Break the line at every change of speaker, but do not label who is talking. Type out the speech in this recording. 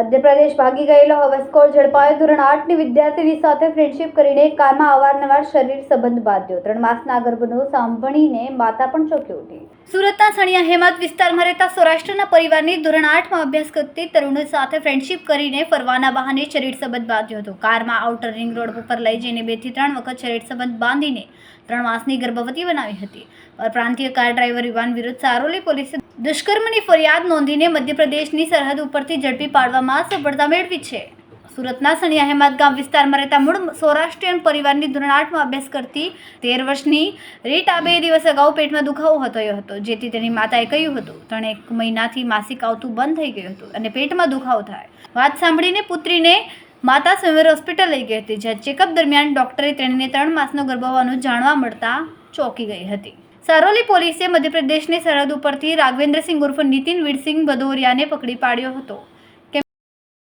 મધ્યપ્રદેશ ભાગી ગયેલો હવસખોર ઝડપાયો. ધોરણ આઠની વિદ્યાર્થીની સાથે ફ્રેન્ડશિપ કરીને કારમાં અવારનવાર શરીર સંબંધ બાંધ્યો. ત્રણ માસના ગર્ભનું સાંભળીને માતા પણ ચોંકી ઉઠી. સુરતના સણિયા હેમત વિસ્તારમાં રહેતા સૌરાષ્ટ્રના પરિવારની ધોરણ આઠમાં અભ્યાસ કરતી તરુણો સાથે ફ્રેન્ડશિપ કરીને ફરવાના બહાને શરીર સંબંધ બાંધ્યો હતો. કારમાં આઉટર રિંગ રોડ ઉપર લઈ જઈને બેથી ત્રણ વખત શરીર સંબંધ બાંધીને ત્રણ માસની ગર્ભવતી બનાવી હતી. પ્રાંતીય કાર ડ્રાઈવર યુવાન વિરુદ્ધ સારોલી પોલીસે દુષ્કર્મની ફરિયાદ નોંધીને મધ્યપ્રદેશની સરહદ ઉપરથી ઝડપી પાડવામાં સફળતા મેળવી છે. સુરતના સણિયા હેમાદ ગામ વિસ્તારમાં રહેતા મૂળ સૌરાષ્ટ્રીયન પરિવારની ધોરણ આઠમાં અભ્યાસ કરતી તેર વર્ષની રીટા બે દિવસ અગાઉ પેટમાં દુખાવો થયો હતો, જેથી તેની માતાએ કહ્યું હતું ત્રણ એક મહિનાથી માસિક આવતું બંધ થઈ ગયું હતું અને પેટમાં દુખાવો થાય. વાત સાંભળીને પુત્રીને માતા સ્વયંવર હોસ્પિટલ લઈ ગઈ હતી, જ્યાં ચેકઅપ દરમિયાન ડોક્ટરે તેણીને ત્રણ માસનો ગર્ભ હોવાનું જાણવા મળતા ચોંકી ગઈ હતી. સારોલી પોલીસે મધ્યપ્રદેશની સરહદ ઉપરથી રાઘવેન્દ્રસિંહ ઉર્ફ નીતિન વીરસિંહ ભદૌરિયાને પકડી પાડ્યો હતો.